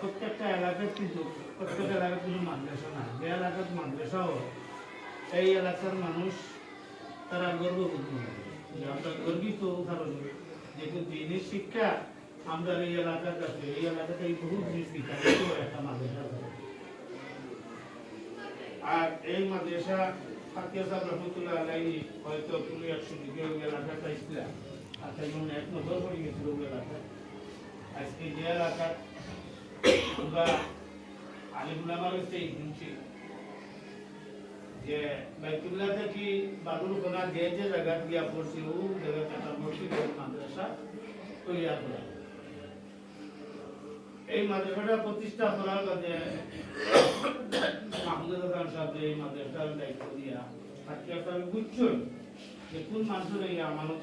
প্রত্যেকটা এলাকার কিন্তু প্রত্যেক এলাকার কিন্তু মাদ্রাসা না যে এলাকার মাদ্রাসাও এই এলাকার মানুষ তারা গর্ববোধ করে। যে আমরা গর্বিত কারণে যেহেতু দিনের শিক্ষা আমরা এই এলাকার কাছে এই এলাকাতে বহু জিনিস একটা মাদ্রাসা আর এই মাদ্রাসা হয়তো কোনো একশো দিকে এলাকাটা ইসলাম। ওই এলাকায় আজকে যে এলাকার আমরা আলিমুলামার হচ্ছে শুনছি যে বাইতুল্লাহ থেকে বাদুল কোনা যে যে জায়গা দিয়া পড়ছি, ও জায়গাটা একটা মসজিদ মাদ্রাসা তৈরি করা এই মাদ্রাসাটা প্রতিষ্ঠা করার কাজে মাহমুদুল হাসান সাহেব এই মাদ্রাসার দায়িত্ব দিয়া আজকে আপনার বুঝছেন যে কোন মানুষের এই আমানত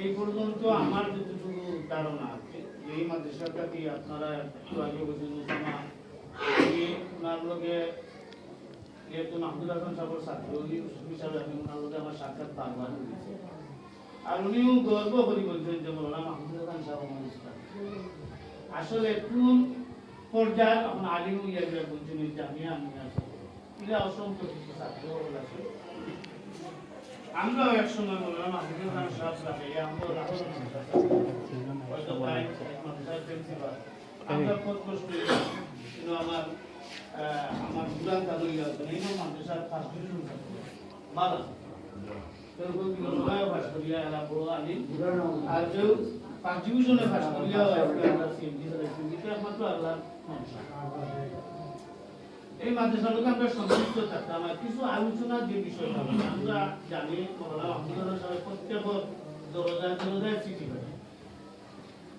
এই পর্যন্ত আমার যতটুকু ধারণা আছে যে এই মাদ্রাসাটা কি আপনারা একটু আগে বলছেন যেহেতু মাহমুদ হাসান সাহেবের ছাত্র হিসাবে আমি ওনার লগে আমার সাক্ষাৎ বারবার হয়েছে। আর উনিও গর্ব করে বলছেন যে মৌলানা মাহমুদ হাসান সাহেব আসলে কোন পর্যায়ে এখন আলিম ইয়ার বলছেন এই জামিয়া আমি এটা অসংখ্য ছাত্র আছে। আমরাও এক সময় মৌলানা মাহমুদ হাসান সাহেব আমরাও রাহুল হয়তো ভাই মাদ্রাসার প্রিন্সিপাল আমরা কিন্তু আমার দুরান চালু গেছে এই জন্য মাদ্রাসার ফার্স্ট ডিভিশন ভালো আর এই মাদ্রাসার লোক আমরা সম্পৃক্ত থাকতাম আর কিছু আলোচনার যে বিষয় আমরা জানি প্রত্যেক দরজায় দরজায় চিঠি পাঠায়।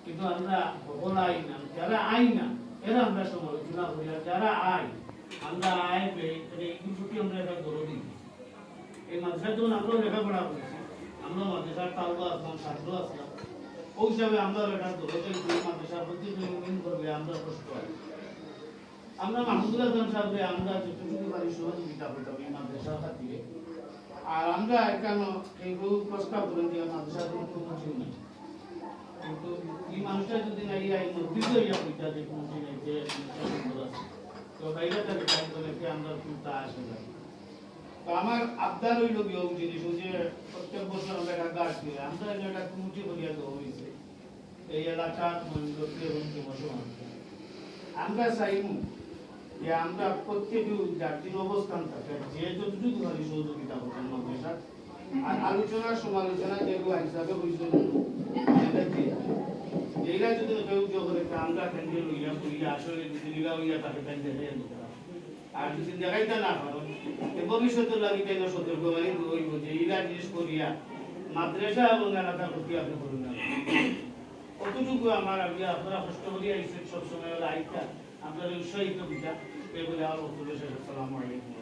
কিন্তু আমরা সকল আই না যারা আই না এরা আমরা সমালোচনা করি আর যারা আই আমরা আয় এই প্রতি আমরা একটা দিই। এই মাদ্রাসার যখন আমরাও লেখাপড়া করেছি আমরা মাদ্রাসার তালবা আসলাম ছাত্র আসলাম ওই হিসাবে আমরা একটা গৌরব মাদ্রাসার প্রতি আমরা কষ্ট আমরা মাহমুদুল হাসান সাহেবরে আমরা যতটুকু পারি সহযোগিতা করতাম এই মাদ্রাসা খাতিরে আর আমরা এখানে এইগুলো প্রস্তাব করেন যে মাদ্রাসা কোনো কিছু নেই কিন্তু এই মানুষটা যদি না ইয়া নদীত ইয়া কইতা যে কোনো দিন যে তো বাইরে তাকে কাজ করে কি আমরা চিন্তা আসে না? তো আমার আবদার হইল ওই জিনিস যে প্রত্যেক বছর আমরা একটা গাছ দিই আমরা একটা কমিটি করিয়া দেওয়া হয়েছে এই এলাকার মন্দিরকে এবং যুবসমাজ আমরা চাইমু যে আমরা প্রত্যেকে জাতির অবস্থান থাকে, যে যতটুকু পারি সহযোগিতা করতেন মাদ্রাসা আর আলোচনা, সমালোচনা যেগুলো হিসাবে হয়েছে এইটা যদি কেউ করে আমরা কেন্দ্রে লইয়া করিয়া আসলে যদি লিগা হইয়া তাকে কেন্দ্রে হইয়া আর যদি দেখাইতে না পারো ভবিষ্যতে লাগি তাই সতর্ক মানে হইব যে এইটা জিনিস করিয়া মাদ্রাসা এবং এলাকা প্রতি আপনি করুন না। কতটুকু আমার আমি আপনারা কষ্ট করিয়া আইসেন সবসময় আইতা। আপনারা উৎসাহিত দিতা এগুলো আরও উপদেশ আসসালামু আলাইকুম।